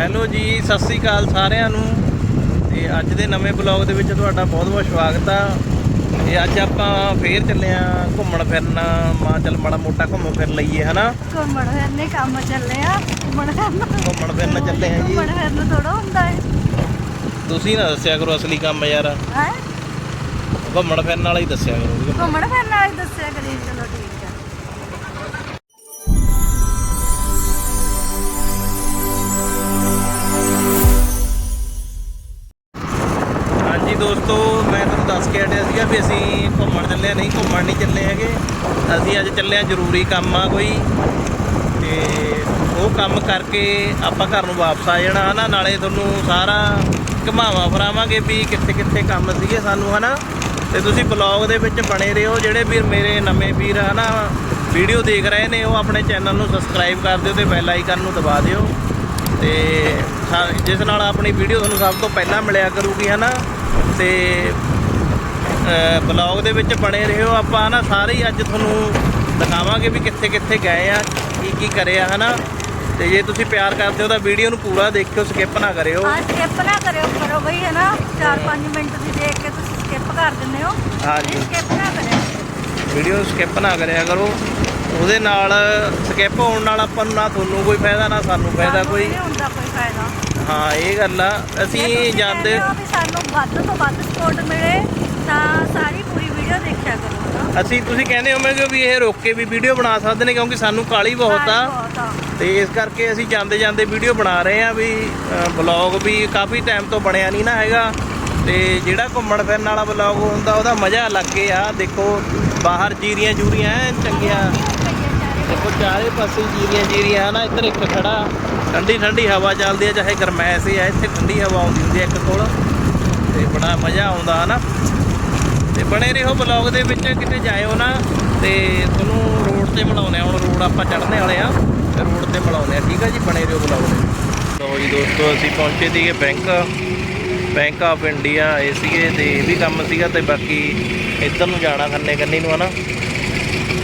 Hello ਜੀ ਸਤਿ ਸ੍ਰੀ ਅਕਾਲ ਸਾਰਿਆਂ ਨੂੰ। ਤੇ ਅੱਜ ਦੇ ਨਵੇਂ ਬਲੌਗ ਦੇ ਵਿੱਚ ਤੁਹਾਡਾ ਬਹੁਤ ਬਹੁਤ ਸਵਾਗਤ ਆ। ਤੇ ਅੱਜ ਆਪਾਂ ਫੇਰ ਚੱਲੇ ਆ ਘੁੰਮਣ ਫਿਰਨ। ਮਾਂ ਚੱਲ ਮਾੜਾ ਮੋਟਾ ਘੁੰਮ ਫਿਰ ਲਈਏ ਹਨਾ? ਘੁੰਮਣ ਫਿਰਨੇ ਕੰਮ ਚੱਲੇ ਆ ਘੁੰਮਣ ਫਿਰਨ। ਘੁੰਮਣ ਫਿਰਨ ਚੱਲੇ ਆ ਜੀ। ਘੁੰਮਣ ਫਿਰਨ ਥੋੜਾ ਹੁੰਦਾ ਹੈ ਤੁਸੀਂ ਨਾ ਦੱਸਿਆ ਕਰੋ ਅਸਲੀ ਕੰਮ ਯਾਰ। ਹੈ? ਘੁੰਮਣ ਫਿਰਨ ਵਾਲਾ ਹੀ ਦੱਸਿਆ ਕਰੋ ਘੁੰਮਣ- ਫਿਰਨ ਵਾਲੀ ਦੱਸਿਆ ਕਰੀ ਚਲੋ ਠੀਕ। ਮੈਂ ਤੁਹਾਨੂੰ ਦੱਸ ਸੀਗਾ ਵੀ ਅਸੀਂ ਘੁੰਮਣ ਚੱਲੇ ਆ ਨਹੀਂ ਘੁੰਮਣ ਨਹੀਂ ਚੱਲੇ ਹੈਗੇ। ਅਸੀਂ ਅੱਜ ਚੱਲੇ ਆ ਜ਼ਰੂਰੀ ਕੰਮ ਆ ਕੋਈ। ਤੇ ਉਹ ਕੰਮ ਕਰਕੇ ਆਪਾਂ ਘਰ ਨੂੰ ਵਾਪਸ ਆ ਜਾਣਾ ਹਨਾ, ਨਾਲੇ ਤੁਹਾਨੂੰ ਸਾਰਾ ਘੁਮਾਵਾ ਫਰਾਵਾਂਗੇ ਵੀ ਕਿੱਥੇ ਕਿੱਥੇ ਕੰਮ ਸੀਗੇ ਸਾਨੂੰ ਹਨਾ। ਤੇ ਤੁਸੀਂ ਬਲੌਗ ਦੇ ਵਿੱਚ ਬਣੇ ਰਹੋ, ਜਿਹੜੇ ਵੀਰ ਮੇਰੇ ਨਵੇਂ ਵੀਰ ਹਨਾ ਵੀਡੀਓ ਦੇਖ ਰਹੇ ਨੇ, ਉਹ ਆਪਣੇ ਚੈਨਲ ਨੂੰ ਸਬਸਕ੍ਰਾਈਬ ਕਰ ਦਿਓ ਤੇ ਬੈਲ ਆਈਕਨ ਨੂੰ ਦਬਾ ਦਿਓ। ਤੇ ਸਾ- ਜਿਸ ਨਾਲ ਆਪਣੀ ਵੀਡੀਓ ਤੁਹਾਨੂੰ ਸਭ ਤੋਂ ਪਹਿਲਾਂ ਮਿਲਿਆ ਕਰੂਗੀ ਹਨਾ। ਤੇ ਬਲੌਗ ਦੇ ਵਿੱਚ ਬਣੇ ਰਹੋ। ਆਪਾਂ ਨਾ ਸਾਰੇ ਹੀ ਅੱਜ ਤੁਹਾਨੂੰ ਦਿਖਾਵਾਂਗੇ ਵੀ ਕਿੱਥੇ ਕਿੱਥੇ ਗਏ ਆ ਕੀ ਕੀ ਕਰਿਆ ਹਨਾ? ਤੇ ਜੇ ਤੁਸੀਂ ਪਿਆਰ ਕਰਦੇ ਹੋ ਤਾਂ ਵੀਡੀਓ ਨੂੰ ਪੂਰਾ ਦੇਖਿਓ ਸਕਿਪ ਨਾ ਕਰਿਓ। ਹਾਂ ਸਕਿਪ ਨਾ ਕਰਿਓ ਕਰੋ ਬਈ ਹੈ। ਨਾ 4-5 ਮਿੰਟ ਦੀ ਦੇਖ ਕੇ ਤੁਸੀਂ ਸਕਿਪ ਕਰ ਦਿੰਦੇ ਹੋ। ਹਾਂਜੀ। ਸਕਿਪ ਨਾ ਕਰਿਓ। ਵੀਡੀਓ ਨੂੰ ਸਕਿਪ ਨਾ ਕਰਿਆ ਕਰੋ। ਉਹਦੇ ਨਾਲ ਸਕਿਪ ਹੋਣ ਨਾਲ ਆਪਾਂ ਨੂੰ ਨਾ ਤੁਹਾਨੂੰ ਕੋਈ ਫਾਇਦਾ ਨਾ ਸਾਨੂੰ ਫਾਇਦਾ ਕੋਈ। ਨਹੀਂ ਹੁੰਦਾ ਕੋਈ ਫਾਇਦਾ। ਹਾਂ ਇਹ ਗੱਲ ਆ। ਅਸੀਂ ਜਾਂਦੇ ਸਾਨੂੰ ਵੱਧ ਤੋਂ ਵੱਧ ਸਪੋਰਟ ਮਿਲੇ ਤਾਂ ਸਾਰੀ ਪੂਰੀ ਵੀਡੀਓ ਦੇਖਿਆ ਕਰੋ ਨਾ ਅਸੀਂ ਤੁਸੀਂ ਕਹਿੰਦੇ ਹੋਵੋਗੇ ਵੀ ਇਹ ਰੋਕ ਕੇ ਵੀ ਵੀਡੀਓ ਬਣਾ ਸਕਦੇ ਨੇ ਕਿਉਂਕਿ ਸਾਨੂੰ ਕਾਲੀ ਬਹੁਤ ਆ। ਤੇ ਇਸ ਕਰਕੇ ਅਸੀਂ ਜਾਂਦੇ ਜਾਂਦੇ ਵੀਡੀਓ ਬਣਾ ਰਹੇ ਆ ਵੀ ਬਲੌਗ ਵੀ ਕਾਫੀ ਟਾਈਮ ਤੋਂ ਬਣਿਆ ਨਹੀਂ ਨਾ ਹੈਗਾ। ਤੇ ਜਿਹੜਾ ਘੁੰਮਣ ਫਿਰਨ ਵਾਲਾ ਬਲੌਗ ਹੁੰਦਾ ਉਹਦਾ ਮਜ਼ਾ ਅਲੱਗ ਹੀ ਆ। ਦੇਖੋ ਬਾਹਰ ਜੀਰੀਆਂ ਜੂਰੀਆਂ ਚੰਗੀਆਂ। ਦੇਖੋ ਚਾਰੇ ਪਾਸੇ ਜੀਰੀਆਂ ਜੀਰੀਆਂ ਹਨਾ ਇੱਧਰ ਇੱਕ ਖੜਾ। ਠੰਡੀ ਠੰਡੀ ਹਵਾ ਚੱਲਦੀ ਆ ਚਾਹੇ ਗਰਮੈਸ਼ ਹੀ ਆ ਇੱਥੇ ਠੰਡੀ ਹਵਾ ਆਉਂਦੀ ਹੁੰਦੀ ਆ ਇੱਕ ਕੋਲ। ਤੇ ਬੜਾ ਮਜ਼ਾ ਆਉਂਦਾ ਹਨਾ। ਤੇ ਬਣੇ ਰਹੋ ਬਲੌਗ ਦੇ ਵਿੱਚ, ਕਿਤੇ ਜਾਇਓ ਨਾ ਤੇ ਤੁਹਾਨੂੰ ਰੋਡ ਤੇ ਮਿਲਾਉਂਦੇ ਆ ਹੁਣ ਰੋਡ ਆਪਾਂ ਚੜ੍ਹਨੇ ਵਾਲੇ ਆ ਤੇ ਰੋਡ ਤੇ ਮਿਲਾਉਂਦੇ ਆ ਠੀਕ ਆ ਜੀ? ਬਣੇ ਰਹੋ ਬਲੌਗ ਦੇ ਲਓ ਜੀ ਦੋਸਤੋ, ਅਸੀਂ ਪਹੁੰਚੇ ਸੀਗੇ ਬੈਂਕ। ਬੈਂਕ ਆਫ ਇੰਡੀਆ ਆਏ ਸੀਗੇ ਤੇ ਇਹ ਵੀ ਕੰਮ ਸੀਗਾ ਤੇ ਬਾਕੀ ਇੱਧਰ ਨੂੰ ਜਾਣਾ ਖੰਨੇ ਕੰਨੀ ਨੂੰ, ਹਨਾ?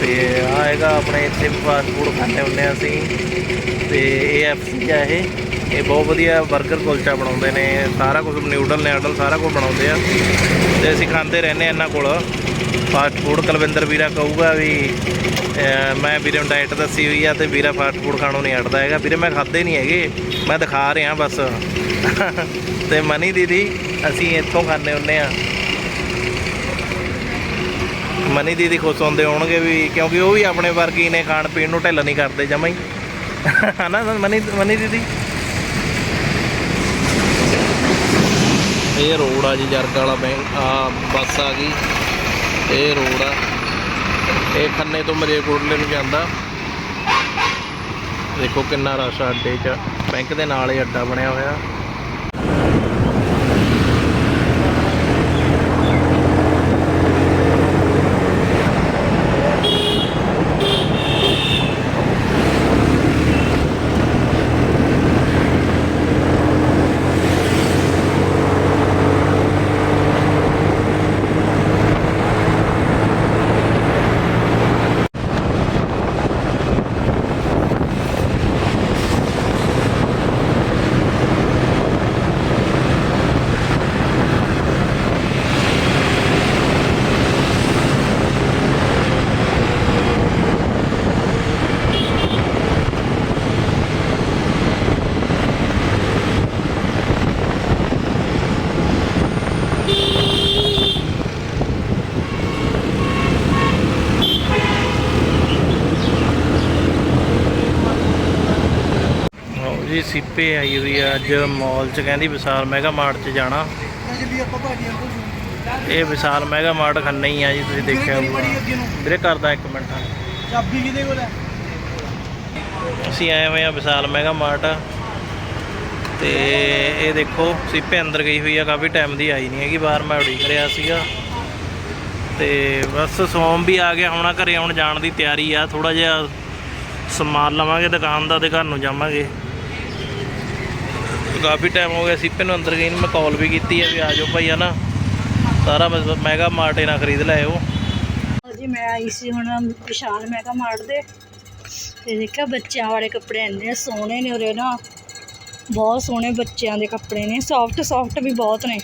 ਤੇ ਆਏਗਾ ਆਪਣੇ ਇੱਥੇ ਫਾਸਟ ਫੂਡ ਖਾਂਦੇ ਹੁੰਦੇ ਆ ਅਸੀਂ। ਤੇ ਇਹ ਐਫਸੀ ਆ ਇਹ। ਇਹ ਬਹੁਤ ਵਧੀਆ 버ਗਰ ਕੁਲਚਾ ਬਣਾਉਂਦੇ ਨੇ, ਸਾਰਾ ਕੁਝ ਨਿਊਡਲ ਨਿਊਡਲ ਸਾਰਾ ਕੁਝ ਬਣਾਉਂਦੇ ਆ। ਤੇ ਅਸੀਂ ਖਾਂਦੇ ਰਹਿੰਦੇ ਆ ਇਹਨਾਂ ਕੋਲ। ਫਾਸਟ ਫੂਡ ਕੁਲਵਿੰਦਰ ਵੀਰਾ ਕਹੂਗਾ ਵੀ ਮੈਂ ਵੀਰੇ ਨੂੰ ਡਾਈਟ ਦੱਸੀ ਹੋਈ ਆ ਤੇ ਵੀਰਾ ਫਾਸਟ ਫੂਡ ਖਾਣੋਂ ਨਹੀਂ ਹਟਦਾ ਹੈਗਾ। ਵੀਰੇ, ਮੈਂ ਖਾਦੇ ਨਹੀਂ ਹੈਗੇ, ਮੈਂ ਦਿਖਾ ਰਿਹਾ ਬਸ। ਤੇ ਮਨੀ ਦੀਦੀ, ਅਸੀਂ ਇੱਥੋਂ ਖਾਂਦੇ ਹੁੰਦੇ ਆ ਮਨੀ ਦੀਦੀ ਖੁਸ਼ ਹੁੰਦੇ ਹੋਣਗੇ ਵੀ, ਕਿਉਂਕਿ ਉਹ ਵੀ ਆਪਣੇ ਵਰਗੀ ਨੇ ਖਾਣ ਪੀਣ ਨੂੰ ਢਿੱਲ ਨਹੀਂ ਕਰਦੇ ਜਮਾਂ ਹੀ। ਹਨਾ ਮਨੀ ਮਨੀ ਦੀਦੀ? ਇਹ ਰੋਡ ਆ ਜੀ ਜਰਗ ਵਾਲਾ ਬੈਂਕ ਆ ਬੱਸ ਆ ਗਈ। ਇਹ ਰੋਡ ਆ। ਇਹ ਖੰਨੇ ਤੋਂ ਮਰੇਕੋਟਲੇ ਨੂੰ ਜਾਂਦਾ। ਦੇਖੋ ਕਿੰਨਾ ਰਸ਼ ਆ ਅੱਡੇ 'ਚ। ਬੈਂਕ ਦੇ ਨਾਲ ਹੀ ਅੱਡਾ ਬਣਿਆ ਹੋਇਆ ਹਾਂ ਜੀ ਸਿੱਪੇ ਆਈ ਹੋਈ ਆ ਅੱਜ ਮਾਲ 'ਚ ਕਹਿੰਦੀ ਵਿਸਾਲ ਮੈਗਾ ਮਾਰਟ 'ਚ ਜਾਣਾ। ਇਹ ਵਿਸਾਲ ਮੈਗਾ ਮਾਰਟ ਖੰਨੇ ਹੀ ਆ ਜੀ ਤੁਸੀਂ ਦੇਖਿਆ ਹੋਊਗਾ। ਵੀਰੇ ਕਰਦਾ ਇੱਕ ਮਿੰਟ। ਚਾਬੀ ਕਿਹਦੇ ਕੋਲ ਹੈ? ਅਸੀਂ ਆਏ ਹੋਏ ਆ ਵਿਸਾਲ ਮੈਗਾ ਮਾਰਟ। ਤੇ ਇਹ ਦੇਖੋ ਸਿੱਪੇ ਅੰਦਰ ਗਈ ਹੋਈ ਆ ਕਾਫੀ ਟਾਈਮ ਦੀ ਆਈ ਨਹੀਂ ਹੈਗੀ ਬਾਹਰ ਮੈਂ ਉਡੀਕ ਰਿਹਾ ਸੀਗਾ। ਤੇ ਬਸ ਸੋਮ ਵੀ ਆ ਗਿਆ ਹੋਣਾ ਘਰੇ ਹੁਣ ਜਾਣ ਦੀ ਤਿਆਰੀ ਆ। ਥੋੜਾ ਜਿਹਾ ਸਮਾਨ ਲਵਾਂਗੇ ਦੁਕਾਨ ਦਾ ਤੇ ਘਰ ਨੂੰ ਜਾਵਾਂਗੇ। ਕਾਫੀ ਟਾਈਮ ਹੋ ਗਿਆ ਸਿੱਪੇ ਨੂੰ ਅੰਦਰ ਗਈ ਨੂੰ, ਮੈਂ ਕਾਲ ਵੀ ਕੀਤੀ ਆ ਵੀ ਆ ਜਾਓ ਭਾਈ, ਹਨਾ? ਸਾਰਾ ਮੈਗਾ ਮਾਰਟ ਇਹਨਾਂ ਖਰੀਦ ਲਿਆਓ ਜੀ ਮੈਂ ਆਈ ਸੀ ਹੁਣ ਵਿਸ਼ਾਲ ਮੈਗਾ ਮਾਰਟ ਦੇ। ਤੇ ਦੇਖਿਆ ਬੱਚਿਆਂ ਵਾਲੇ ਕੱਪੜੇ ਇੰਨੇ ਸੋਹਣੇ ਨੇ ਉਰੇ ਨਾ। ਬਹੁਤ ਸੋਹਣੇ ਬੱਚਿਆਂ ਦੇ ਕੱਪੜੇ ਨੇ ਸੌਫਟ ਸੌਫਟ ਵੀ ਬਹੁਤ ਨੇ।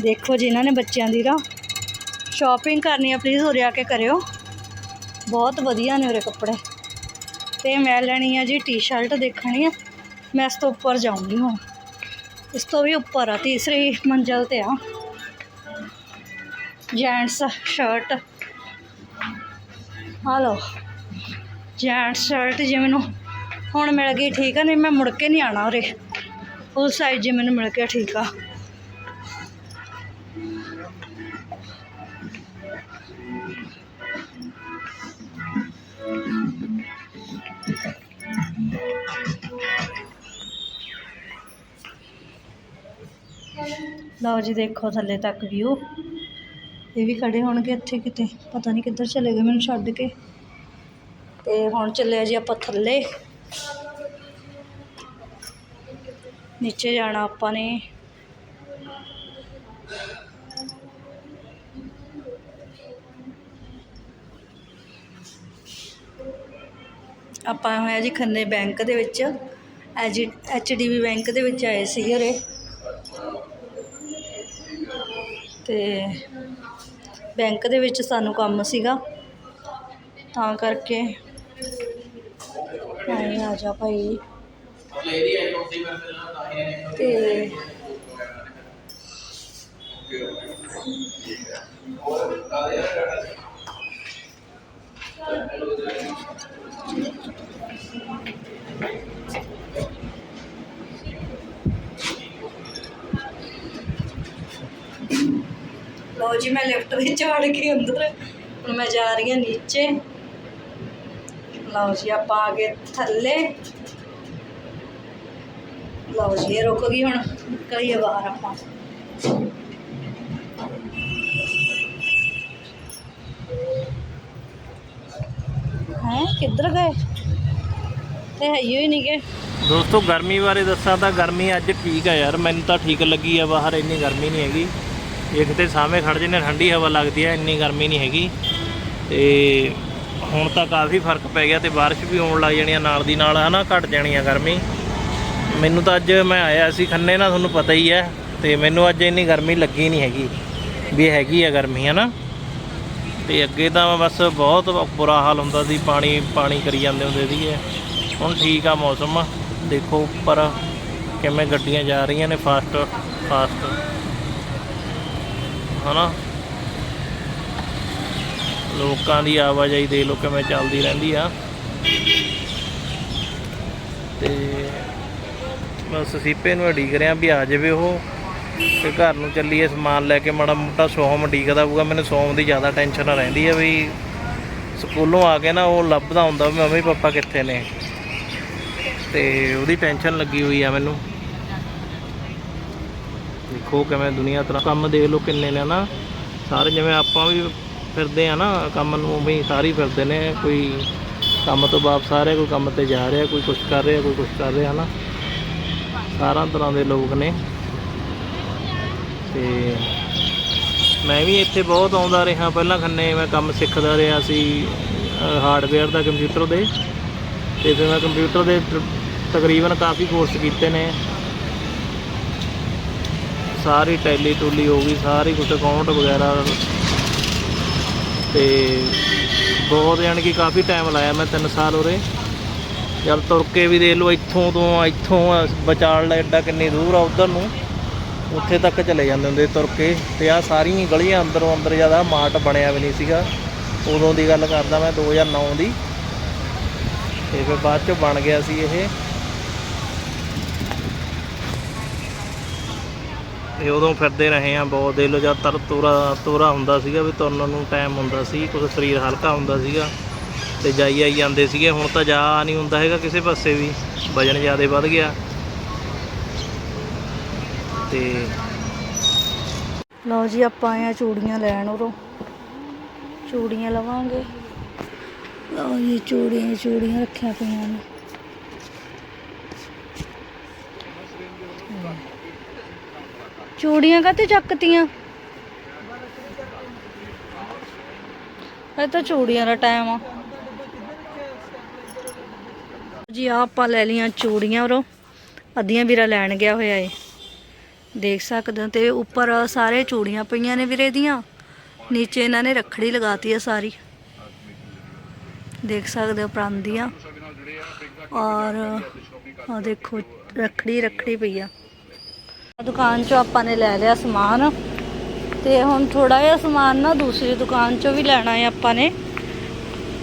ਦੇਖੋ ਜੀ ਇਹਨਾਂ ਨੇ ਬੱਚਿਆਂ ਦੀ ਨਾ। ਸ਼ਾਪਿੰਗ ਕਰਨੀ ਆ ਪਲੀਜ਼ ਉਰੇ ਆ ਕੇ ਕਰਿਓ। ਬਹੁਤ ਵਧੀਆ ਨੇ ਉਰੇ ਕੱਪੜੇ। ਤੇ ਮੈਂ ਲੈਣੀ ਆ ਜੀ ਟੀ-ਸ਼ਰਟ ਦੇਖਣੀ ਆ। ਮੈਂ ਇਸ ਤੋਂ ਉੱਪਰ ਜਾਊਂਗੀ ਹੁਣ। ਇਸ ਤੋਂ ਵੀ ਉੱਪਰ ਆ, ਤੀਸਰੀ ਮੰਜ਼ਲ ਤੇ ਆ। ਜੈਂਟਸ ਸ਼ਰਟ ਆ ਲਓ ਜੈਂਟਸ ਸ਼ਰਟ ਜੇ ਮੈਨੂੰ ਹੁਣ ਮਿਲ ਗਈ ਠੀਕ ਆ, ਨਹੀਂ ਮੈਂ ਮੁੜ ਕੇ ਨਹੀਂ ਆਣਾ ਉਰੇ। ਫੁੱਲ ਸਾਈਜ਼ ਜੇ ਮੈਨੂੰ ਮਿਲ ਗਿਆ ਠੀਕ ਆ। ਲਓ ਜੀ, ਦੇਖੋ ਥੱਲੇ ਤੱਕ ਵਿਊ ਇਹ ਵੀ ਖੜੇ ਹੋਣਗੇ ਇੱਥੇ ਕਿਤੇ। ਪਤਾ ਨਹੀਂ ਕਿੱਧਰ ਚਲੇ ਗਏ ਮੈਨੂੰ ਛੱਡ ਕੇ। ਤੇ ਹੁਣ ਚੱਲੇ ਜੀ ਆਪਾਂ ਥੱਲੇ। ਨੀਚੇ ਜਾਣਾ ਆਪਾਂ ਨੇ। ਆਪਾਂ ਹੋਇਆ ਜੀ ਖੰਨੇ ਬੈਂਕ ਦੇ ਵਿੱਚ। H H D B bank ਦੇ ਵਿੱਚ ਆਏ ਸੀ ਉਰੇ। ਤੇ ਬੈਂਕ ਦੇ ਵਿੱਚ ਸਾਨੂੰ ਕੰਮ ਸੀਗਾ। ਤਾਂ ਕਰਕੇ ਆਏ ਆ ਜਾ ਭਾਈ। ਤੇ ਲਓ ਜੀ, ਮੈਂ ਲਿਫਟ ਵਿੱਚ ਵੜ ਕੇ ਅੰਦਰ। ਹੁਣ ਮੈਂ ਜਾ ਰਹੀ ਹਾਂ ਨੀਚੇ। ਲਓ ਜੀ, ਆਪਾਂ ਆ ਗਏ ਥੱਲੇ। ਲਓ ਜੀ, ਇਹ ਰੁਕ ਗਈ ਹੁਣ। ਨਿਕਲੀਏ ਬਾਹਰ ਆਪਾਂ। ਹੈ, ਕਿੱਧਰ ਗਏ? ਤੇ ਹੈ ਹੀ ਨਹੀਂ ਗਏ ਦੋਸਤੋ, ਗਰਮੀ ਬਾਰੇ ਦੱਸਾਂ ਤਾਂ ਗਰਮੀ ਅੱਜ ਠੀਕ ਆ ਯਾਰ। ਮੈਨੂੰ ਤਾਂ ਠੀਕ ਲੱਗੀ ਆ ਬਾਹਰ, ਇੰਨੀ ਗਰਮੀ ਨਹੀਂ ਹੈਗੀ। ਇੱਕ ਤੇ ਸਾਹਮਣੇ ਖੜ ਜਨੇ ਠੰਡੀ ਹਵਾ ਲੱਗਦੀ ਹੈ ਇੰਨੀ ਗਰਮੀ ਨਹੀਂ ਹੈਗੀ। ਤੇ ਹੁਣ ਤਾਂ ਕਾਫੀ ਫ਼ਰਕ ਪੈ ਗਿਆ ਤੇ ਬਾਰਿਸ਼ ਵੀ ਆਉਣ ਲੱਗ ਜਾਣੀ ਆ, ਨਾਲ ਦੀ ਨਾਲ ਹਨਾ ਘਟ ਜਾਣੀ ਆ ਗਰਮੀ। ਮੈਨੂੰ ਤਾਂ ਅੱਜ ਮੈਂ ਆਇਆ ਸੀ ਖੰਨੇ ਨਾਲ ਤੁਹਾਨੂੰ ਪਤਾ ਹੀ ਹੈ ਤੇ ਮੈਨੂੰ ਅੱਜ ਇੰਨੀ ਗਰਮੀ ਲੱਗੀ ਨਹੀਂ ਹੈਗੀ, ਵੀ ਹੈਗੀ ਆ ਗਰਮੀ, ਹਨਾ। ਤੇ ਅੱਗੇ ਤਾਂ ਬਸ ਬਹੁਤ ਬੁਰਾ ਹਾਲ ਹੁੰਦਾ ਸੀ, ਪਾਣੀ ਪਾਣੀ ਕਰੀ ਜਾਂਦੇ ਹੁੰਦੇ ਸੀਗੇ। ਹੁਣ ਠੀਕ ਆ ਮੌਸਮ, ਦੇਖੋ ਉੱਪਰ ਕਿਵੇਂ ਗੱਡੀਆਂ ਜਾ ਰਹੀਆਂ ਨੇ, ਫਾਸਟ ਫਾਸਟ। ਹਨਾ? ਲੋਕਾਂ ਦੀ ਆਵਾਜਾਈ ਦੇ ਲੋ ਕਿਵੇਂ ਚੱਲਦੀ ਰਹਿੰਦੀ ਆ। ਤੇ ਬਸ ਸੀਪੇ ਨੂੰ ਉਡੀਕ ਰਿਹਾ ਵੀ ਆ ਜਾਵੇ ਉਹ, ਤੇ ਘਰ ਨੂੰ ਚੱਲੀਏ ਸਮਾਨ ਲੈ ਕੇ, ਮਾੜਾ ਮੋਟਾ ਸੋਮ ਉਡੀਕਦਾ ਹੋਊਗਾ, ਮੈਨੂੰ ਸੋਮ ਦੀ ਜ਼ਿਆਦਾ ਟੈਨਸ਼ਨ ਰਹਿੰਦੀ ਆ ਵੀ ਸਕੂਲੋਂ ਆ ਕੇ ਨਾ ਉਹ ਲੱਭਦਾ ਹੁੰਦਾ ਵੀ ਮੰਮੀ ਪਾਪਾ ਕਿੱਥੇ ਨੇ। ਤੇ ਉਹਦੀ ਟੈਨਸ਼ਨ ਲੱਗੀ ਹੋਈ ਆ ਮੈਨੂੰ। ਦੇਖੋ ਕਿਵੇਂ ਦੁਨੀਆ ਤਰ੍ਹਾਂ ਕੰਮ ਦੇਖ ਲਓ ਕਿੰਨੇ ਨੇ ਨਾ ਸਾਰੇ ਜਿਵੇਂ ਆਪਾਂ ਵੀ ਫਿਰਦੇ ਆ ਨਾ, ਕੰਮ ਨੂੰ ਵੀ ਸਾਰੇ ਫਿਰਦੇ ਨੇ। ਕੋਈ ਕੰਮ ਤੋਂ ਵਾਪਸ ਆ ਰਿਹਾ ਕੋਈ ਕੰਮ ਤੇ ਜਾ ਰਿਹਾ, ਕੋਈ ਕੁਝ ਕਰ ਰਿਹਾ, ਕੋਈ ਕੁਝ ਕਰ ਰਿਹਾ ਨਾ ਸਾਰਾ ਤਰ੍ਹਾਂ ਦੇ ਲੋਕ ਨੇ। ਤੇ ਮੈਂ ਵੀ ਇੱਥੇ ਬਹੁਤ ਆਉਂਦਾ ਰਿਹਾ। ਪਹਿਲਾਂ ਖੰਨੇ ਮੈਂ ਕੰਮ ਸਿੱਖਦਾ ਰਿਹਾ ਸੀ ਹਾਰਡਵੇਅਰ ਦਾ ਕੰਪਿਊਟਰ ਦੇ। ਤੇ ਫਿਰ ਮੈਂ ਕੰਪਿਊਟਰ ਦੇ ਤ- ਤਕਰੀਬਨ ਕਾਫੀ ਕੋਰਸ ਕੀਤੇ ਨੇ। ਸਾਰੀ ਟੈਲੀ ਟੂਲੀ ਹੋ ਗਈ, ਸਾਰੀ ਕੁਝ ਅਕਾਊਂਟ ਵਗੈਰਾ। ਤੇ ਬਹੁਤ ਯਾਨੀ ਕਿ ਕਾਫੀ ਟਾਈਮ ਲਾਇਆ ਮੈਂ 3 ਸਾਲ ਉਰੇ। ਜਦ ਤੁਰ ਕੇ ਵੀ ਦੇਖ ਲਓ, ਇੱਥੋਂ ਤੋਂ ਇੱਥੋਂ ਬਚਾਲ ਦਾ ਐਡਾ ਕਿੰਨੀ ਦੂਰ ਆ ਉਧਰ ਨੂੰ। ਉੱਥੇ ਤੱਕ ਚਲੇ ਜਾਂਦੇ ਹੁੰਦੇ ਤੁਰ ਕੇ। ਤੇ ਆ ਸਾਰੀਆਂ ਗਲੀਆਂ ਅੰਦਰੋਂ ਅੰਦਰ ਜ਼ਿਆਦਾ ਮਾਰਟ ਬਣਿਆ ਵੀ ਨਹੀਂ ਸੀਗਾ। ਉਦੋਂ ਦੀ ਗੱਲ ਕਰਦਾ ਮੈਂ 2009 ਦੀ। ਤੇ ਫਿਰ ਬਾਅਦ ਚ ਬਣ ਗਿਆ ਸੀ ਇਹ। ਤੇ ਉਦੋਂ ਫਿਰਦੇ ਰਹੇ ਆ ਬਹੁਤ ਦੇ ਲੋ ਜਦ ਤਰ ਤੋਰਾ ਤੋਰਾ ਹੁੰਦਾ ਸੀਗਾ ਵੀ ਤੁਰਨ ਨੂੰ ਟਾਈਮ ਹੁੰਦਾ ਸੀ ਕੁਝ ਸਰੀਰ ਹਲਕਾ ਹੁੰਦਾ ਸੀਗਾ ਤੇ ਜਾਈ ਆਈ ਜਾਂਦੇ ਸੀਗੇ, ਹੁਣ ਤਾਂ ਜਾ ਨਹੀਂ ਹੁੰਦਾ ਹੈਗਾ ਕਿਸੇ ਪਾਸੇ ਵੀ, ਵਜਨ ਜ਼ਿਆਦਾ ਵੱਧ ਗਿਆ। ਤੇ ਲਓ ਜੀ, ਆਪਾਂ ਆਏ ਆ ਚੂੜੀਆਂ ਲੈਣ ਉਰੋਂ। ਚੂੜੀਆਂ ਲਵਾਂਗੇ। ਲਓ ਜੀ, ਚੂੜੀਆਂ ਚੂੜੀਆਂ ਰੱਖਿਆ ਪਈਆਂ ਨੇ। ਚੂੜੀਆਂ ਕਾਤੇ ਚੱਕਤੀਆਂ? ਇਹ ਤਾਂ ਚੂੜੀਆਂ ਦਾ ਟਾਈਮ ਆ। ਜੀ ਆਪਾਂ ਲੈ ਲਈਆਂ ਚੂੜੀਆਂ ਉਰੋਂ। ਅੱਧੀਆਂ ਵੀਰਾ ਲੈਣ ਗਿਆ ਹੋਇਆ ਏ। ਦੇਖ ਸਕਦੇ ਹੋ ਤੇ ਉੱਪਰ ਸਾਰੇ ਚੂੜੀਆਂ ਪਈਆਂ ਨੇ ਵੀਰੇ ਦੀਆਂ। ਨੀਚੇ ਇਹਨਾਂ ਨੇ ਰੱਖੜੀ ਲਗਾਤੀ ਆ ਸਾਰੀ। ਦੇਖ ਸਕਦੇ ਹੋ ਪਰਾਂਦੀਆਂ। ਔਰ ਆ ਦੇਖੋ, ਰੱਖੜੀ ਰੱਖੜੀ ਪਈ ਆ। ਦੁਕਾਨ ਚੋਂ ਆਪਾਂ ਨੇ ਲੈ ਲਿਆ ਸਮਾਨ। ਤੇ ਹੁਣ ਥੋੜਾ ਜਿਹਾ ਸਮਾਨ ਨਾ ਦੂਸਰੀ ਦੁਕਾਨ ਚੋਂ ਵੀ ਲੈਣਾ ਹੈ ਆਪਾਂ ਨੇ।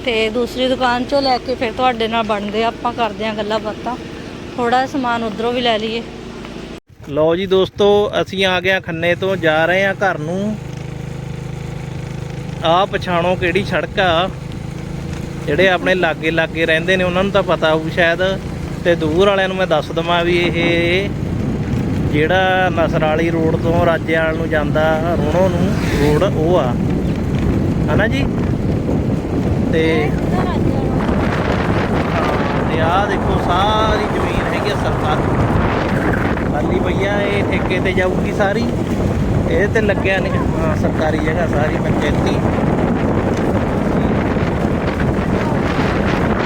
ਤੇ ਦੂਸਰੀ ਦੁਕਾਨ ਚੋਂ ਲੈ ਕੇ ਫਿਰ ਤੁਹਾਡੇ ਨਾਲ ਬਣਦੇ ਆਪਾਂ ਕਰਦੇ ਆ ਗੱਲਾਂ ਬਾਤਾਂ। ਥੋੜਾ ਜਿਹਾ ਸਮਾਨ ਉਧਰੋਂ ਵੀ ਲੈ ਲਈਏ। ਲਓ ਜੀ ਦੋਸਤੋ, ਅਸੀਂ ਆ ਗਏ ਖੰਨੇ ਤੋਂ, ਜਾ ਰਹੇ ਹਾਂ ਘਰ ਨੂੰ। ਆ ਪਛਾਣੋ ਕਿਹੜੀ ਸੜਕ ਆ। ਜਿਹੜੇ ਆਪਣੇ ਲਾਗੇ ਲਾਗੇ ਰਹਿੰਦੇ ਨੇ, ਉਹਨਾਂ ਨੂੰ ਤਾਂ ਪਤਾ ਹੋਊ ਸ਼ਾਇਦ। ਤੇ ਦੂਰ ਵਾਲਿਆਂ ਨੂੰ ਮੈਂ ਦੱਸ ਦਵਾਂ ਵੀ ਇਹ ਜਿਹੜਾ ਨਸਰਾਲੀ ਰੋਡ ਤੋਂ ਰਾਜੇਵਾਲ ਨੂੰ ਜਾਂਦਾ ਰੋਣੋ ਨੂੰ, ਰੋਡ ਉਹ ਆ। ਹਨਾ ਜੀ? ਤੇ ਤੇ ਆਹ ਦੇਖੋ, ਸਾਰੀ ਜ਼ਮੀਨ ਹੈਗੀ ਆ ਸਰਕਾਰੀ ਖਾਲੀ ਪਈਆ ਇਹ ਠੇਕੇ ਤੇ ਜਾਊਗੀ ਸਾਰੀ। ਇਹ ਤੇ ਲੱਗਿਆ ਨਹੀਂ ਹਾਂ, ਸਰਕਾਰੀ ਜਗ੍ਹਾ ਸਾਰੀ ਪੰਚਾਇਤੀ।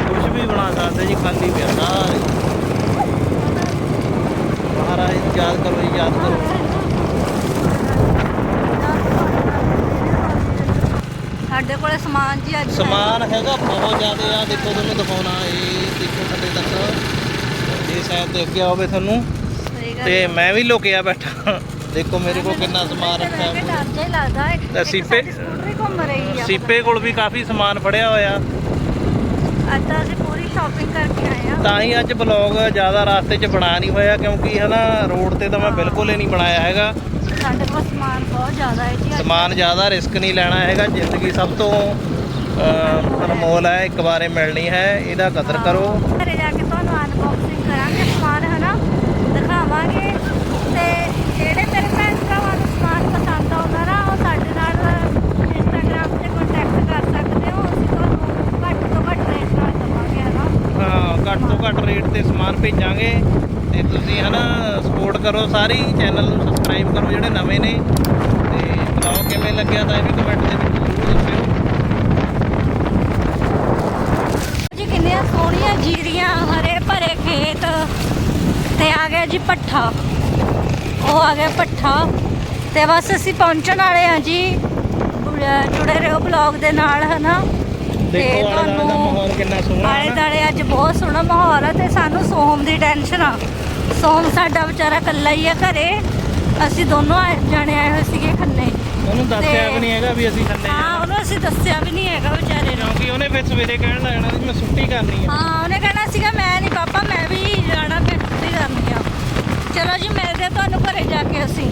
ਕੁਝ ਵੀ ਬਣਾ ਸਕਦੇ ਜੀ, ਖਾਲੀ ਪਿਆ ਸਾਰੀ। ਮਹਾਰਾਜ ਯਾਦ ਕਰੋ ਜੀ ਯਾਦ ਕਰੋ। ਸਾਡੇ ਕੋਲੇ ਸਮਾਨ ਜੀ ਅੱਜ ਸਮਾਨ ਹੈਗਾ ਬਹੁਤ ਜ਼ਿਆਦਾ ਆ ਦੇਖੋ ਤੁਹਾਨੂੰ ਦਿਖਾਉਣਾ ਇਹ ਦੇਖੋ ਥੱਲੇ ਤੱਕ। ਇਹ ਸਾਈਡ ਤੇ ਅੱਗੇ ਹੋਵੇ ਤੁਹਾਨੂੰ ਤੇ ਮੈਂ ਵੀ ਲੁਕਿਆ ਬੈਠਾ। ਦੇਖੋ ਮੇਰੇ ਕੋਲ ਕਿੰਨਾ ਸਮਾਨ ਰੱਖਿਆ। ਕਿ ਡਰ ਜਿਹਾ ਹੀ ਲੱਗਦਾ ਹੈ ਤਾਂ ਸੀਪੇ- ਸਕੂਟਰੀ ਘੁੰਮ ਰਹੀ ਆ। ਸੀਪੇ ਕੋਲ ਵੀ ਕਾਫੀ ਸਮਾਨ ਫੜਿਆ ਹੋਇਆ। ਅੱਜ ਤਾਂ ਅਸੀਂ ਪੂਰੀ ਸ਼ਾਪਿੰਗ ਕਰਕੇ ਆਏ ਤਾਂ ਹੀ ਅੱਜ ਬਲੌਗ ਜ਼ਿਆਦਾ ਰਾਸਤੇ 'ਚ ਬਣਾ ਨਹੀਂ ਹੋਇਆ ਕਿਉਂਕਿ ਹਨਾ ਰੋਡ ਤੇ ਤਾਂ ਮੈਂ ਬਿਲਕੁਲ ਹੀ ਨਹੀਂ ਬਣਾਇਆ ਹੈਗਾ। ਸਾਡੇ ਕੋਲ ਸਮਾਨ ਬਹੁਤ ਜ਼ਿਆਦਾ ਹੈ ਜੀ। ਸਮਾਨ ਜ਼ਿਆਦਾ ਰਿਸਕ ਨਹੀਂ ਲੈਣਾ ਹੈਗਾ ਜ਼ਿੰਦਗੀ ਸਭ ਤੋਂ ਅਨਮੋਲ ਹੈ ਇੱਕ ਵਾਰੇ ਮਿਲਣੀ ਹੈ ਇਹਦਾ ਕਦਰ ਕਰੋ ਘਰੇ ਜਾ ਕੇ ਤੁਹਾਨੂੰ ਅਨਬਾਕਸਿੰਗ ਕਰਾਂਗੇ ਸਮਾਨ ਹਨਾ ਦਿਖਾਵਾਂਗੇ ਤੇ ਜਿਹੜੇ ਮੇਰੇ ਭੈਣ ਭਰਾਵਾਂ ਨੂੰ ਸਮਾਨ ਪਸੰਦ ਆਉਂਦਾ ਨਾ ਉਹ ਸਾਡੇ ਨਾਲ ਇੰਸਟਾਗ੍ਰam ਤੇ ਕੰਟੈਕਟ ਕਰ ਸਕਦੇ ਹੋ ਅਸੀਂ ਤੁਹਾਨੂੰ ਘੱਟ ਤੋਂ ਘੱਟ ਰੇਟ ਨਾਲ ਦਵਾਂਗੇ ਹਨਾ ਹਾਂ ਘੱਟ ਤੋਂ ਘੱਟ ਰੇਟ ਤੇ ਸਮਾਨ ਭੇਜਾਂਗੇ ਤੇ ਤੁਸੀਂ ਹਨਾ ਸਪੋਰਟ ਕਰੋ ਸਾਰੀ ਚੈਨਲ ਨੂੰ ਸਬਸਕ੍ਰਾਈਬ ਕਰੋ ਜਿਹੜੇ ਨਵੇਂ ਨੇ। ਤੇ ਬਲੌਗ ਕਿਵੇਂ ਲੱਗਿਆ ਤਾਂ ਇਹ ਵੀ ਕਮੈਂਟ ਦੇ ਵਿੱਚ ਜ਼ਰੂਰ ਦੱਸਿਓ। ਜੀ ਕਿੰਨੀਆਂ ਸੋਹਣੀਆਂ ਜੀਰੀਆਂ ਹਰੇ ਭਰੇ ਖੇਤ। ਤੇ ਆ ਗਿਆ ਜੀ ਪੱਠਾ ਉਹ ਆ ਗਿਆ ਪੱਠਾ ਤੇ ਬਸ ਅਸੀਂ ਪਹੁੰਚਣ ਵਾਲੇ ਆ ਜੀ ਜੁੜੇ ਰਹੋ ਬਲੌਗ ਦੇ ਨਾਲ ਹਨਾ? ਦੇਖੋ ਆਲੇ ਦੁਆਲੇ ਦਾ ਮਾਹੌਲ ਕਿੰਨਾ ਸੋਹਣਾ ਆਲੇ। ਦਾਲੇ ਅੱਜ ਬਹੁਤ ਸੋਹਣਾ ਮਾਹੌਲ ਆ ਤੇ ਸਾਨੂੰ ਸੋਮ ਦੀ ਟੈਨਸ਼ਨ ਆ। ਸੋਮ ਸਾਡਾ ਵਿਚਾਰਾ ਇਕੱਲਾ ਹੀ ਆ ਘਰੇ। ਅਸੀਂ ਦੋਨੋਂ ਜਾਣੇ ਆਏ ਹੋਏ ਸੀਗੇ ਖੰਨੇ। ਉਹਨੂੰ ਦੱਸਿਆ ਵੀ ਨਹੀਂ ਹੈਗਾ ਵੀ ਅਸੀਂ ਥੱਲੇ ਹਾਂ ਉਹਨੂੰ ਅਸੀਂ ਦੱਸਿਆ ਵੀ ਨਹੀਂ ਹੈਗਾ ਵਿਚਾਰੇ ਨੂੰ। ਕਿਉਂਕਿ ਉਹਨੇ ਫਿਰ ਸਵੇਰੇ ਕਹਿਣ ਲੱਗਣਾ ਸੀ ਮੈਂ ਛੁੱਟੀ ਕਰਨੀ ਹੈ ਹਾਂ ਉਹਨੇ ਕਹਿਣਾ ਸੀਗਾ ਮੈਂ ਨਹੀਂ ਪਾਪਾ ਮੈਂ ਵੀ ਜਾਣਾ ਫਿਰ ਛੁੱਟੀ ਕਰਨੀ ਆ। ਚਲੋ ਜੀ ਮਿਲਦੇ ਆ ਤੁਹਾਨੂੰ ਘਰੇ ਜਾ ਕੇ ਅਸੀਂ।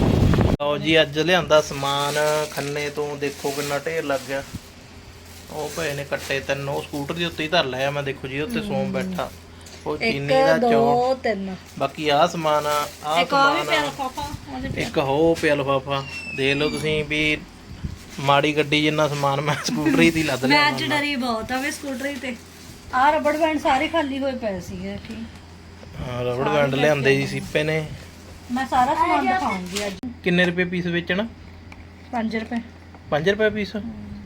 ਲਓ ਜੀ ਅੱਜ ਲਿਆਂਦਾ ਸਮਾਨ ਖੰਨੇ ਤੋਂ ਦੇਖੋ ਕਿੰਨਾ ਢੇਰ ਲੱਗ ਗਿਆ। ਉਹ ਪਏ ਨੇ ਕੱਟੇ ਤਿੰਨ ਉਹ ਸਕੂਟਰ ਦੇ ਉੱਤੇ ਹੀ ਧਰ ਲਿਆ ਮੈਂ ਦੇਖੋ ਜੀ ਉੱਤੇ ਸੋਮ ਬੈਠਾ। ਉਹ ਚੀਨੀ ਦਾ ਚੌਂ। ਤਿੰਨ। ਬਾਕੀ ਆਹ ਸਮਾਨ ਆ ਆਹ ਇੱਕ ਆ ਵੀ ਸਮਾਨ ਪਿਆ ਆ ਪਾਪਾ ਉਹਦੇ ਪਿਆ। ਇੱਕ ਹੋ ਪਿਆ ਲਫਾਫਾ। ਦੇਖ ਲਓ ਤੁਸੀਂ ਵੀ ਮਾੜੀ ਗੱਡੀ ਜਿੰਨਾ ਸਮਾਨ ਮੈਂ ਸਕੂਟਰੀ ਦੀ ਲੱਦ ਮੈਂ ਲਿਆ ਅੱਜ ਡਰੀ ਬਹੁਤ ਆ ਵੀ ਸਕੂਟਰੀ ਤੇ। ਆ ਰਬੜ ਬੈਂਡ ਸਾਰੇ ਖਾਲੀ ਹੋਏ ਪਏ ਸੀਗੇ ਠੀਕ ਰਬੜ ਬੈਂਡ ਲਿਆਂਦੇ ਜੀ ਸੀਪੇ ਨੇ। ਮੈਂ ਸਾਰਾ ਸਮਾਨ ਦਿਖਾਉਂਗੀ ਅੱਜ। ਕਿੰਨੇ ਰੁਪਏ ਪੀਸ ਵੇਚਣਾ? 5 ਰੁਪਏ। 5 ਰੁਪਏ ਪੀਸ?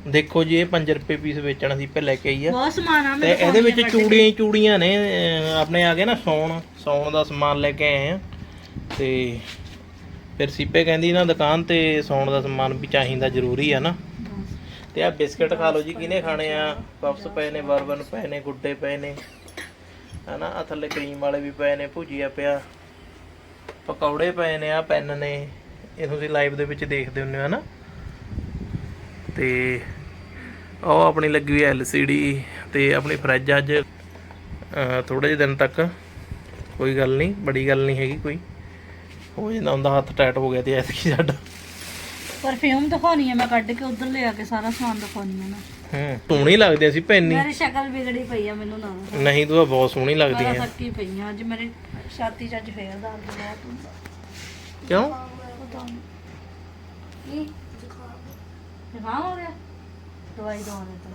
ਦੇਖੋ ਜੀ ਇਹ 5 ਰੁਪਏ ਪੀਸ ਵੇਚਣਾ ਸੀਪੇ ਲੈ ਕੇ ਆਈ ਆ। ਬਹੁਤ ਸਮਾਨ ਆ ਤੇ ਇਹਦੇ ਵਿੱਚ ਚੂੜੀਆਂ ਹੀ ਚੂੜੀਆਂ ਨੇ ਅਹ ਆਪਣੇ ਆ ਗਏ ਨਾ ਸੌਣ ਸੌਣ ਦਾ ਸਮਾਨ ਲੈ ਕੇ ਆਏ ਆ। ਤੇ ਫਿਰ ਸੀਪੇ ਕਹਿੰਦੀ ਨਾ ਦੁਕਾਨ ਤੇ ਸੌਣ ਦਾ ਸਮਾਨ ਵੀ ਚਾਹੀਦਾ ਜ਼ਰੂਰੀ ਆ ਨਾ। ਤੇ ਆ ਬਿਸਕਟ ਖਾ ਲਓ ਜੀ ਕਿਹਨੇ ਖਾਣੇ ਆ? ਪਫਸ ਪਏ ਨੇ ਬਰਬਨ ਪਏ ਨੇ ਗੁੱਡੇ ਪਏ ਨੇ। ਹਨਾ ਆ ਥੱਲੇ ਕਰੀਮ ਵਾਲੇ ਵੀ ਪਏ ਨੇ ਭੁਜੀਆ ਪਿਆ। ਪਕੌੜੇ ਪਏ ਨੇ ਆ ਪੈਨ ਨੇ। ਇਹ ਤੁਸੀਂ ਲਾਈਵ ਦੇ ਵਿੱਚ ਦੇਖਦੇ ਹੁੰਦੇ ਹੋ ਹਨਾ? ਤੇ ਉਹ ਆਪਣੀ ਲੱਗੀ ਹੋਈ ਐਲਸੀਡੀ ਤੇ ਆਪਣੀ ਫਰਿੱਜ ਅੱਜ ਥੋੜੇ ਜਿਹੇ ਦਿਨ ਤੱਕ। ਕੋਈ ਗੱਲ ਨਹੀਂ ਬੜੀ ਗੱਲ ਨਹੀਂ ਹੈਗੀ ਕੋਈ। ਹੋ ਜਾਂਦਾ ਹੁੰਦਾ ਹੱਥ ਟਾਈਟ ਹੋ ਗਿਆ ਤੇ ਐਤਕੀ ਸਾਡਾ। ਪਰਫਿਊਮ ਦਿਖਾਉਣੀ ਆ ਮੈਂ ਕੱਢ ਕੇ ਉਧਰ ਲਿਆ ਕੇ ਸਾਰਾ ਸਮਾਨ ਦਿਖਾਉਣੀ ਆ ਨਾ। ਹੂੰ ਸੋਹਣੀ ਲੱਗਦੀ ਸੀ ਪੈਨੀ ਮੇਰੀ ਸ਼ਕਲ ਵਿਗੜੀ ਪਈ ਆ ਮੈਨੂੰ ਨਾ ਨਹੀਂ ਤੂੰ ਤਾਂ ਬਹੁਤ ਸੋਹਣੀ ਲੱਗਦੀ ਮੈਂ ਹੈ ਥੱਕੀ ਪਈ ਆ ਅੱਜ ਮੇਰੀ ਛਾਤੀ ਚ ਅੱਜ ਫੇਰ ਦਰਦ ਬਹੁਤ ਹੁੰਦਾ ਕਿਉਂ? ਪਤਾ ਨਹੀਂ ਕੀ? ਜ਼ੁਕਾਮ ਹੋ ਗਿਆ। ਦਵਾਈ ਦਵਾਉਣੇ ਤਾਂ।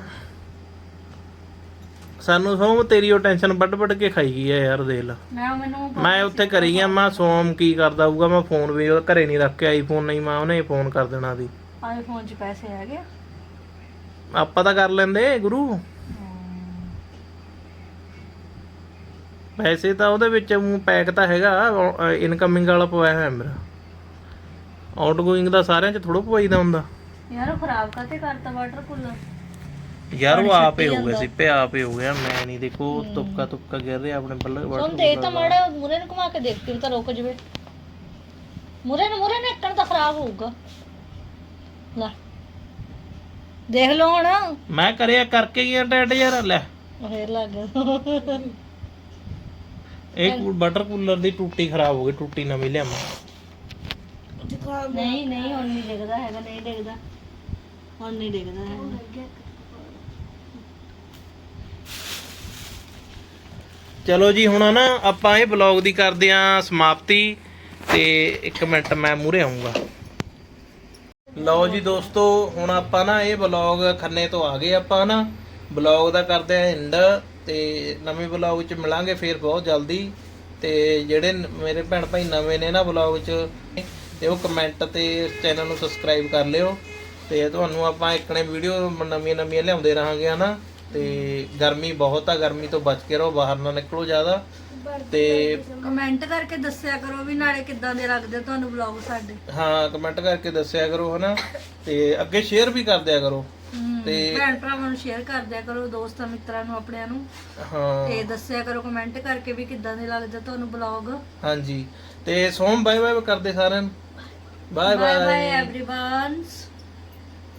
ਸਾਨੂੰ ਸੋਮ ਤੇਰੀ ਉਹ ਟੈਨਸ਼ਨ ਵੱਡ ਵੱਡ ਕੇ ਖਾਈ ਗਈ ਆ ਯਾਰ ਦੇਖ ਲਾ। ਮੈਂ ਮੈਨੂੰ ਮੈਂ ਉੱਥੇ ਕਰੀ ਆ ਮੈਂ ਸੋਮ ਕੀ ਕਰਦਾ ਹੋਊਗਾ ਮੈਂ ਫੋਨ ਵੀ ਉਹ ਘਰੇ ਨਹੀਂ ਰੱਖ ਕੇ ਆਈਫੋਨ ਨਹੀਂ ਮੈਂ ਉਹਨੇ ਫੋਨ ਕਰ ਦੇਣਾ ਸੀ। ਆਈਫੋਨ 'ਚ ਪੈਸੇ ਹੈਗੇ ਆ ਆਪਾਂ ਤਾਂ ਕਰ ਲੈਂਦੇ ਗੁਰੂ। ਵੈਸੇ ਤਾਂ ਉਹਦੇ ਵਿੱਚ ਪੈਕ ਤਾਂ ਹੈਗਾ ਇਨਕਮਿੰਗ ਵਾਲਾ ਪਵਾਇਆ ਹੋਇਆ ਮੇਰਾ। ਆਊਟਗੋਇੰਗ ਦਾ ਸਾਰਿਆਂ 'ਚ ਥੋੜੋ ਪਵਾਈਦਾ ਹੁੰਦਾ। ਯਾਰ ਉਹ ਖਰਾਬ ਕਾਤੇ ਕਰਤਾ ਵਾਟਰ ਕੂਲਰ ਯਾਰ ਉਹ ਆਪੇ ਹੋ ਗਿਆ ਸੀ ਪਿਆ ਆਪੇ ਹੋ ਗਿਆ ਮੈਂ ਨਹੀਂ ਦੇਖੋ ਤੁਪਕਾ ਤੁਪਕਾ ਗਿਰ ਰਿਹਾ ਆਪਣੇ ਬੱਲੇ ਸੁਣ ਦੇ ਤਾਂ ਮਾੜਾ ਮੂਰੇ ਨੂੰ ਘੁਮਾ ਕੇ ਦੇਖ ਤਾਂ ਰੁਕ ਜਵੇ। ਮੂਰੇ ਨੂੰ ਮੂਰੇ ਨੂੰ ਇੱਕਣ ਤਾਂ ਖਰਾਬ ਹੋਊਗਾ। ਲੈ। ਦੇਖ ਲਓ ਹੁਣ। ਮੈਂ ਕਰਿਆ ਕਰਕੇ ਗਿਆ ਟੈਟ ਯਾਰ ਲੈ। ਫੇਰ ਲੱਗ ਗਿਆ। ਇਹ ਬਟਰ ਕੂਲਰ ਦੀ ਟੂਟੀ ਖਰਾਬ ਹੋ ਗਈ ਟੂਟੀ ਨਵੀਂ ਲਿਆਵਾਂ। ਨਹੀਂ ਨਹੀਂ ਹੁਣ ਨਹੀਂ ਡਿੱਗਦਾ ਹੈਗਾ ਨਹੀਂ ਡਿੱਗਦਾ। ਹੁਣ ਨਹੀਂ ਡਿੱਗਦਾ ਹੈਗਾ। ਚਲੋ ਜੀ ਹੁਣ ਨਾ ਆਪਾਂ ਇਹ ਬਲੌਗ ਦੀ ਕਰਦੇ ਆਂ ਸਮਾਪਤੀ ਤੇ ਇੱਕ ਮਿੰਟ ਮੈਂ ਮੂਰੇ ਆਉਂਗਾ ਲਓ ਜੀ ਦੋਸਤੋ ਹੁਣ ਆਪਾਂ ਨਾ ਇਹ ਬਲੌਗ ਖੰਨੇ ਤੋਂ ਆ ਗਏ ਆਪਾਂ ਨਾ। ਬਲੌਗ ਦਾ ਕਰਦੇ ਆਂ ਐਂਡ ਤੇ ਨਵੇਂ ਬਲੌਗ 'ਚ ਮਿਲਾਂਗੇ ਫੇਰ ਬਹੁਤ ਜਲਦੀ। ਤੇ ਜਿਹੜੇ ਮੇਰੇ ਭੈਣ ਭਾਈ ਨਵੇਂ ਨੇ ਨਾ ਬਲੌਗ 'ਚ ਤੇ ਉਹ ਕਮੈਂਟ ਤੇ ਚੈਨਲ ਨੂੰ ਸਬਸਕ੍ਰਾਈਬ ਕਰ ਲਿਓ। ਤੇ ਤੁਹਾਨੂੰ ਆਪਾਂ ਇੱਕਨੇ ਵੀਡੀਓ ਨਵੀਆਂ ਨਵੀਆਂ ਲਿਆਉਂਦੇ ਰਹਾਂਗੇ ਹਨਾ ਤੇ ਗਰਮੀ ਬਹੁਤ ਆ ਗਰਮੀ ਤੋਂ ਬਚ ਕੇ ਰਹੋ ਬਾਹਰ ਨਾ ਨਿਕਲੋ ਜ਼ਿਆਦਾ ਤੇ ਕਮੈਂਟ ਕਰਕੇ ਦੱਸਿਆ ਕਰੋ ਵੀ ਨਾਲੇ ਕਿੱਦਾਂ ਦੇ ਲੱਗਦੇ ਤੁਹਾਨੂੰ ਵਲੌਗ ਸਾਡੇ ਹਾਂ ਕਮੈਂਟ ਕਰਕੇ ਦੱਸਿਆ ਕਰੋ ਹਨਾ ਤੇ ਅੱਗੇ ਸ਼ੇਅਰ ਵੀ ਕਰ ਦਿਆ ਕਰੋ ਤੇ ਭੈਣ ਭਰਾਵਾਂ ਨੂੰ ਸ਼ੇਅਰ ਕਰ ਦਿਆ ਕਰੋ ਦੋਸਤਾਂ ਮਿੱਤਰਾਂ ਨੂੰ ਆਪਣਿਆਂ ਨੂੰ ਹਾਂ ਤੇ ਦੱਸਿਆ ਕਰੋ ਕਮੈਂਟ ਕਰਕੇ ਵੀ ਕਿੱਦਾਂ ਦੇ ਲੱਗਦੇ ਤੁਹਾਨੂੰ ਵਲੌਗ ਹਾਂਜੀ ਤੇ ਸੋਮ ਬਾਏ ਬਾਏ ਕਰਦੇ ਸਾਰਿਆਂ ਨੂੰ bye bye bye bye everyone